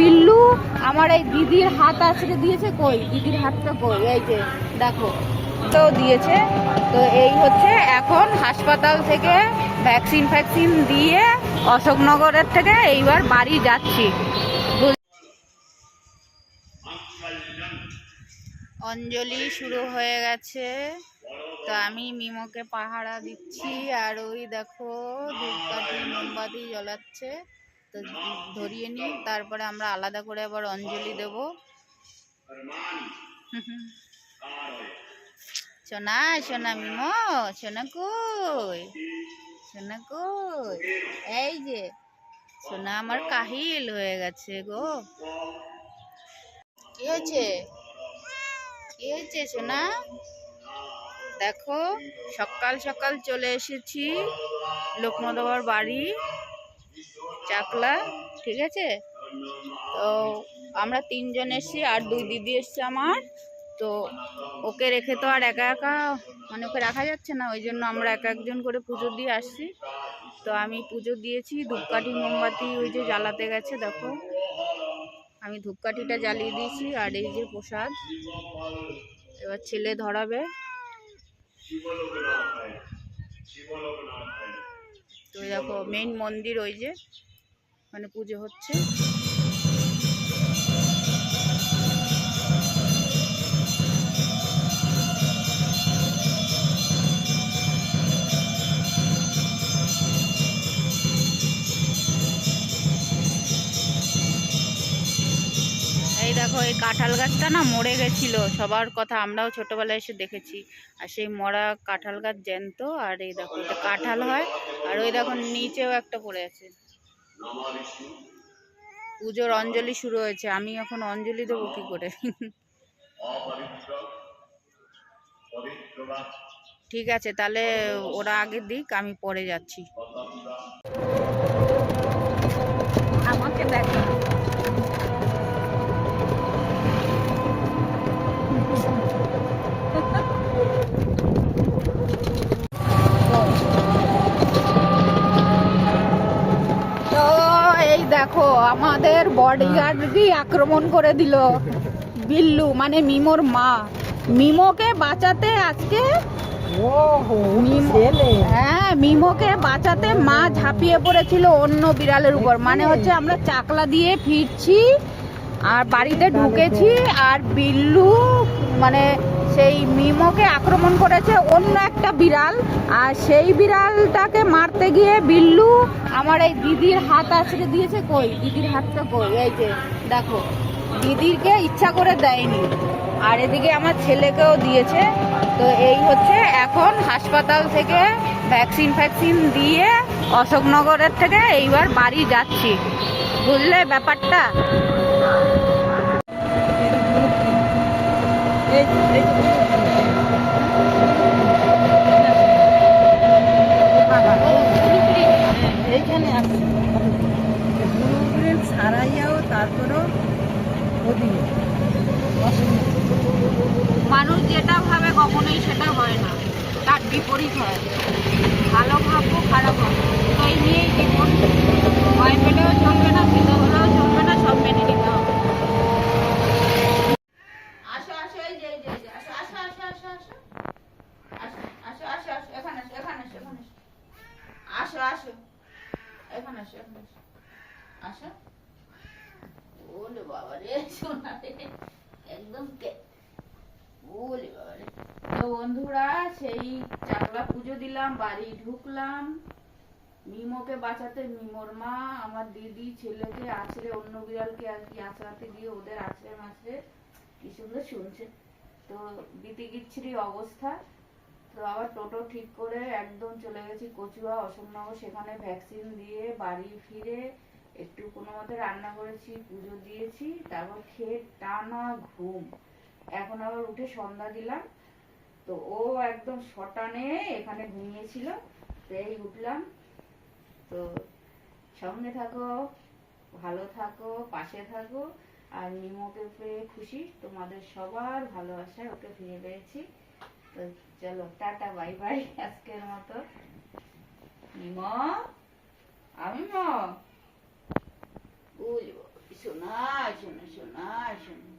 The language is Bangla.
বিল্লু, আমার এই দিদির হাত আছড়ে দিয়েছে কই? দিদির হাতটা কই? এই যে, দেখো, তো দিয়েছে। তো এই হচ্ছে এখন হাসপাতাল থেকে ভ্যাকসিন ফ্যাকসিন দিয়ে অশোকনগরের থেকে এইবার বাড়ি যাচ্ছি। অঞ্জলি শুরু হয়ে গেছে। তো আমি মিমোকে পাহারা দিচ্ছি, আর ওই দেখো ধূপকাঠি মোমবাতি জ্বলাচ্ছে। তো ধরিয়ে নিই, তারপরে আমরা আলাদা করে আবার অঞ্জলি দেব। সোনা সোনা মিমো, সোনা কই? সোনা কই? এই যে, সোনা আমার কাহিল হয়ে গেছে গো। কি হয়েছে? কি হয়েছে সোনা? দেখো, সকাল সকাল চলে এসেছি লোকমদবার বাড়ি। চাকলা ঠিক আছে? তো আমরা তিনজন এসেছি আর দুই দিদি এসছে আমার। তো ওকে রেখে তো আর একা একা মানে ওকে রাখা যাচ্ছে না, ওই জন্য আমরা এক একজন করে পুজো দিয়ে আসছি। তো আমি পুজো দিয়েছি, ধূপকাঠি, মোমবাতি, ওই যে জ্বালাতে গেছে, দেখো। আমি ধূপকাঠিটা জ্বালিয়ে দিয়েছি আর এই যে প্রসাদ। এবার ছেলে ধরাবে। তো দেখো মেইন মন্দির ওই যে। মানে পুজো হচ্ছে। দেখো, এই কাঁঠাল গাছটা না মরে গেছিল। সবার কথা আমরাও ছোটবেলায় এসে দেখেছি। আর সেই মরা কাঁঠাল গাছ জ্যান্ত, আর এই দেখো, এটা কাঁঠাল হয়, আর ওই দেখো নিচেও একটা পড়ে আছে। পুজোর অঞ্জলি শুরু হয়েছে। আমি এখন অঞ্জলি দেবো কি করে? ঠিক আছে, তাহলে ওরা আগে দিক, আমি পরে যাচ্ছি। আমাকে দেখা। দেখো আমাদের বডিগার্ডই আক্রমণ করে দিল। বিল্লু মানে মিমোর মা। মিমোকে বাঁচাতে আজকে হ্যাঁ মিমোকে বাঁচাতে মা ঝাঁপিয়ে পড়েছিল অন্য বিড়ালের উপর। মানে হচ্ছে আমরা চাকলা দিয়ে ফিরছি আর বাড়িতে ঢুকেছি আর বিল্লু মানে সেই মিমোকে আক্রমণ করেছে অন্য একটা বিড়াল, আর সেই বিড়ালটাকে মারতে গিয়ে বিল্লু আমার এই দিদির হাত আছড়ে দিয়েছে কই? দিদির হাতটা কই? এই যে, দেখো দিদিরকে ইচ্ছা করে দেয়নি, আর এদিকে আমার ছেলেকেও দিয়েছে। তো এই হচ্ছে এখন হাসপাতাল থেকে ভ্যাকসিন ফ্যাকসিন দিয়ে অশোকনগরের থেকে এইবার বাড়ি যাচ্ছি। বুঝলে ব্যাপারটা? এইখানে আছে ব্লুপ্রিন্ট তারপরেও ওদিকে। মানুষ যেটা ভাবে কখনোই সেটা হয় না। তার বিপরীত হয়। ভালো ভাববো, খারাপ ভাববো তো এই নিয়েই জীবন। ভয় পেলেও চলবে না, ভীত হলেও চলবে না, সব মেনে নিতে হবে। আসো। এখানে আসো এখানে আসো। আসো। ওলে বাবা রে সোনা একদম বাবা রে। তো বন্ধুরা, সেই চাকলা পুজো দিলাম, বাড়ি ঢুকলাম। মিমোকে বাঁচাতে মিমোর মা, আমার দিদি, ছেলেকে আছড়ে অন্য বিড়ালকে আর কি আছড়াতে গিয়ে ওদের আছড়ে মাছড়ে কি সুন্দর শুনছে। তো বিতিকিচ্ছিরি অবস্থা। তো আবার টোটো ঠিক করে একদম চলে গেছি কচুয়া, অশোকনগর, সেখানে ভ্যাকসিন দিয়ে বাড়ি ফিরে একটু কোনো মতে রান্না করেছি, পুজো দিয়েছি, তারপর খেয়ে টানা ঘুম। এখন আবার উঠে সন্ধ্যা দিলাম, তো ও একদম শটানে এখানে ঘুমিয়েছিল এই উঠলাম। তো সঙ্গে থাকো, ভালো থাকো, পাশে থাকো, আর নিমোকে পেয়ে খুশি। তোমাদের সবার ভালোবাসায় ওকে ফিরে পেয়েছি। তো চলো, টাটা, বাই বাই, আজকের মতো। নিম আমি মা orgulho, ginásio.